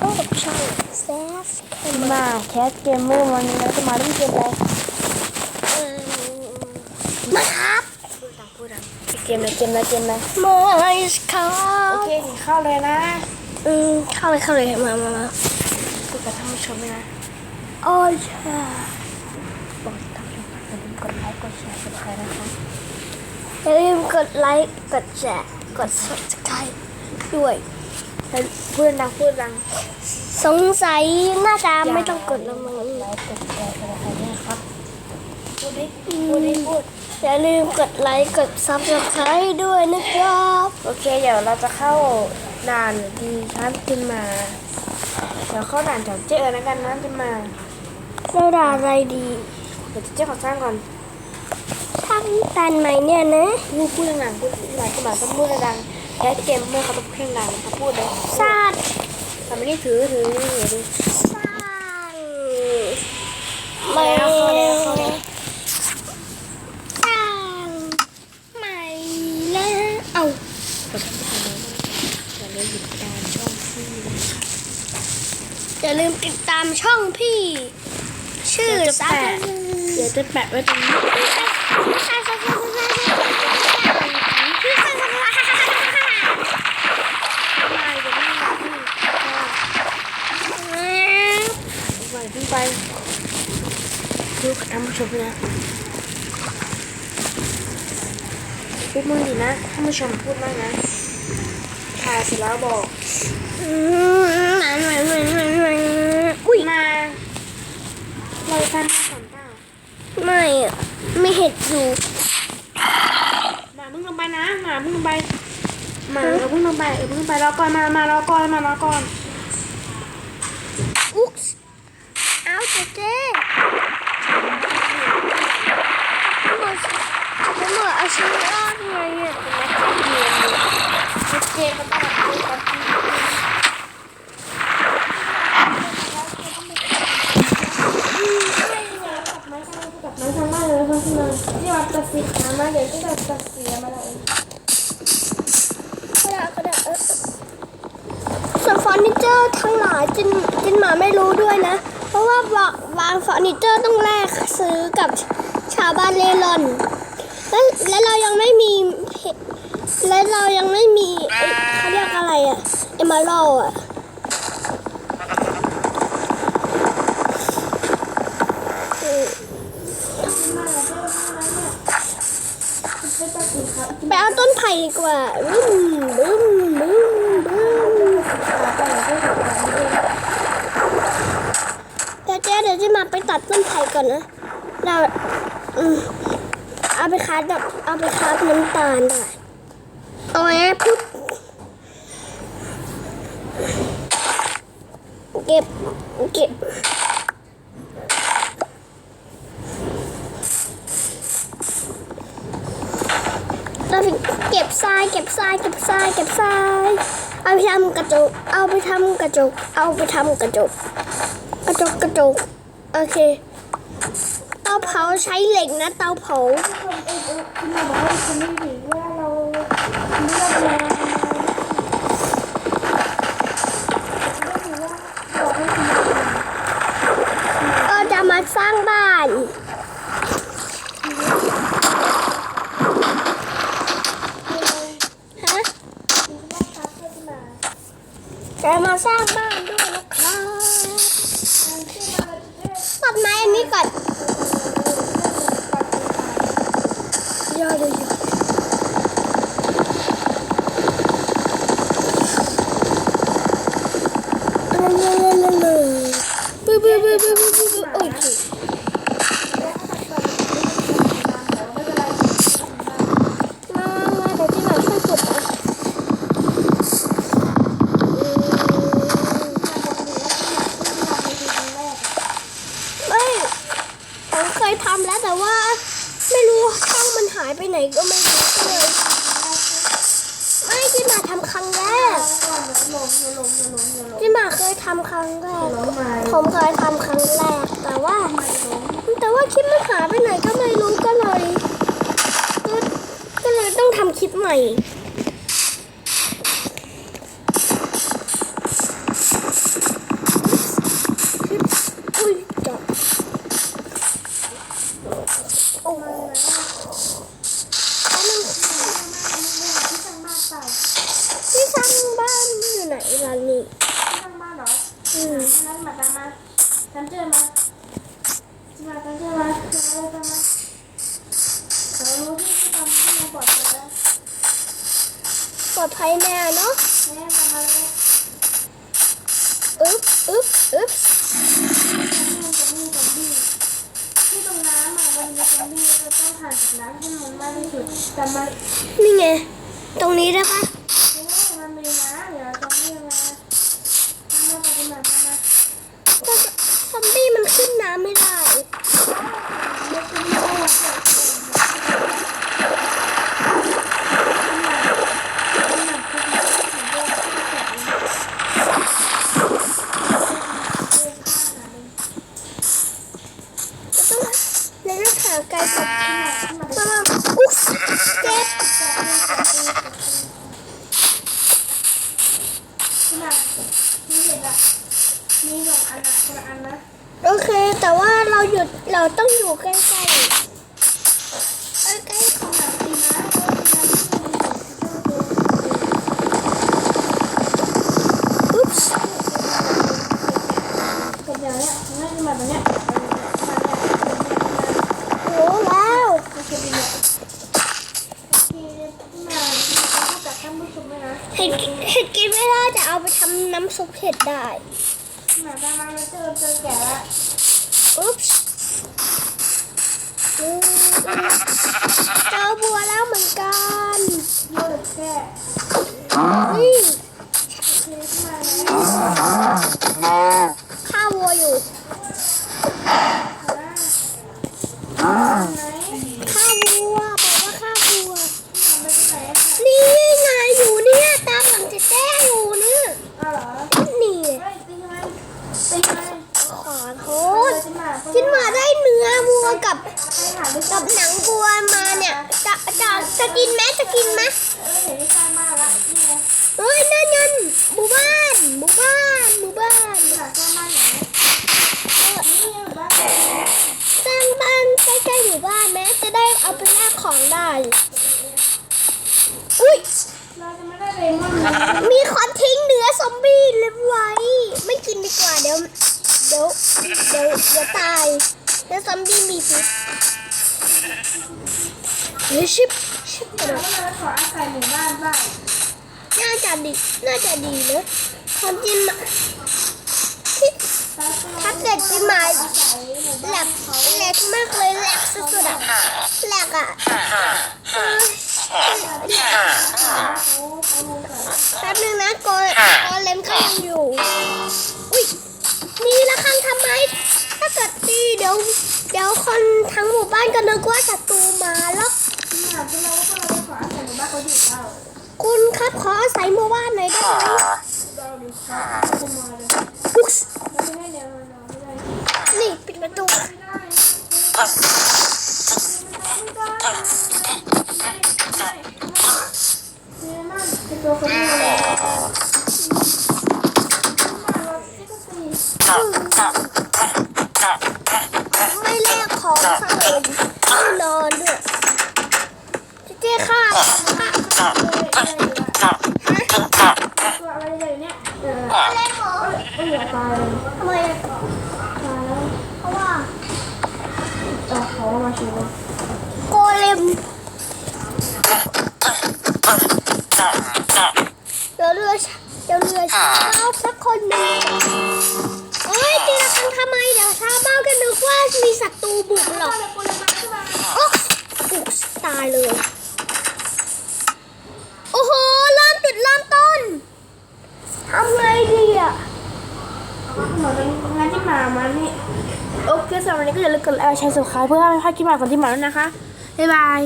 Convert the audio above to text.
พบกับช่องแซฟแคมมาแคสเกมเมอร์วันนี้เราจะมาเล่นเกมอะไรเออมาครับพูดดังพูดดังเกมอะไรเกมอะไรเกมอะไรมาสครัโอเคเข้าเลยนะอืมเข้าเลยเข้าเลยมามามาพูกับท่านผู้ชมด้วยนะโอ้ยช่าบอกท่านผู้ชมอย่าลืมกดไลค์กดแชร์กดใครนะคะอย่าลืมกดไลค์กดแชร์กด subscribe ด้วย แล้วพูดดังพูดดังสงสัยน่าจะไม่ต้องกดแล้วมั้งไลค์กดแชร์กดใครเนี่ยครับพูดดิพูดดิพูดอย่าลืมกดไลค์กด subscribe ด้วยนะครับ โอเค เดี๋ยวเราจะเข้าด่านดีชั้นจินมา เดี๋ยวเข้าด่านจากเจ๊เอ๋แล้วกันนะจินมาเราด่าอะไรดี เดี๋ยวเจ๊ขอสร้างก่อนช่างตันไหมเนี่ยนะพูดพูดดังๆพูดหลายกระบาดต้องพูดดังๆ แคสเกมเมอร์เขาต้องพูดดังเขาพูดเลยชาติทำไม่ได้ถือถือนี่ดิสร้างใหเข้าม่แล้วเขาแล้วเขาแล้วสร้างใหม่แล้วเอาอย่าลืมหยุดการช่องที่อย่าลืมติดตามช่องพี่ ชื่อเดี๋ยวจะซัแปะเดี๋ยวจะแปะไว้ตรงนี้ไม่เดี๋ยวไม่หลับพี่ไปขึ้นไป ดูกับท่านผู้ชมด้วยนะพูดมั่งดีนะท่านผู้ชมพูดมั่งนะถ่ายเสร็จแล้วบอกอุ้ยมาเราทำมาก่อนเปล่าไม่อะไม่เห็นอยู่หมามึงลงไปนะหมามึงลงไปหมาเออมึงลงไปเออมึงลงไปรอก่อนมามารอก่อนมารอก่อนอุ๊กเอาเจ๊เจ๊ฉันบอกฉันบอกเอา ชีวิตรอดไงอะเกมมันต้องแบบนี้ครับกับไม้นทางบ้านเลยครับคุณนายที่ว่าตัดสีขามาเดี๋ยวที่เราตัดสีมาเลยก็ได้ก็ได้เออส่วนเฟอร์นิเจอร์ทั้งหลายจินจินหมาไม่รู้ด้วยนะ เพราะว่าวางวางเฟอร์นิเจอร์ต้องแลกซื้อกับชาวบ้านเล่ร่อน และและเรายังไม่มีและเรายังไม่มีเขาเรียกอะไรอะเอมาโลอะเออไม่ตัดสีขาไปเอาต้นไผ่ดีกว่าบึ้มบึ้มบึ้มบึ้มแล้วก็ตัดแบบนี้เดี๋ยวเจ๊เดี๋ยวจะมาไปตัดต้นไผ่ก่อนนะเราอืม ไปคัดแบบเอาไปคัดน้ำตาลได้เอาไว้พุดเก็บเก็บเราเก็บทรายเก็บทรายเก็บทรายเก็บทรายเอาไปทำกระจก เอาไปทำกระจก เอาไปทำกระจก กระจกกระจกโอเคาเผาใช้เหล็กนะเตาเผาเราจะมาสร้างบ้านฮะจะมาสร้างบ้าน บึ้บึ้บึ้บึ้บึ้โอเคมามาเดี๋ยวที่เราช่วยกดนะเอ้ยผมเคยทำแล้วแต่ว่า ไม่รู้ช่องมันหายไปไหนก็ไม่รู้ ทำครั้งแรก ผมเคยทำครั้งแรก แต่ว่า แต่ว่าคลิปมันหายไปไหนก็ไม่รู้ก็เลยก็เลยต้องทำคลิปใหม่อ้ย ลอดภัยแม่เนาะแม่มาเลยอึ๊บอึ๊บอึ๊บที่ตรงน้ำอะมันมีซอมบี้เราต้องผ่านจากน้ำให้มันมากที่สุดแต่มันนี่ไง ตรงนี้ได้ปะ เราต้องอยู่ใกล้ๆเอ้ใกล้ของแบบดีนะเออดีนะอุ๊บเป็นอย่างเนี้ยง่ายขึ้นมาแบบเนี้ยโอ้แล้วโอเคดีเนี่ยโอเคขึ้นมาพูดกับท่านผู้ชมนะเห็ดเห็ดกินไม่ได้แต่เอาไปทำน้ำซุปเห็ดได้หมาตามมาเจอเจอแก่ละอุ๊บอืม เจอบัวแล้วเหมือนกันโยนแก่ เอาไปแลกของได้ อุ้ย เราจะไม่ได้เลมอนเลยมีคนทิ้งเนื้อซอมบี้เรียบไว้ ไม่กินดีกว่าเดี๋ยว เดี๋ยว เดี๋ยวเดี๋ยวตายเนื้อซอมบี้มีพิษเฮ้ยชิบชิบกระโดเราดก็เลยขออาศัยหมู่บ้านบ้างน่าจะดี น่าจะดีนะความจริงมาที่ ถ้าเกิดจิมาแหลกแหลกมากเลยแหลกสุดๆอะแหลกอะแป๊บนึงนะโกโกเลมเขายังอยู่ อุ้ยมีระฆังทำไม ถ้าเกิดตีเดี๋ยว เดี๋ยวคนทั้งหมู่บ้านก็นึกว่าศัตรูมาแล้วคุณครับขออาศัยหมู่บ้านหน่อยได้ไหม นี่ปิดประตูไม่ได้ไม่ได้เนี่ยมันเป็นตัวคนเดียว ร์แชร์สับสไครต์เพื่อให้ไม่พลาดคลิปใหม่ของที่มาแล้วนะคะ บ๊ายบาย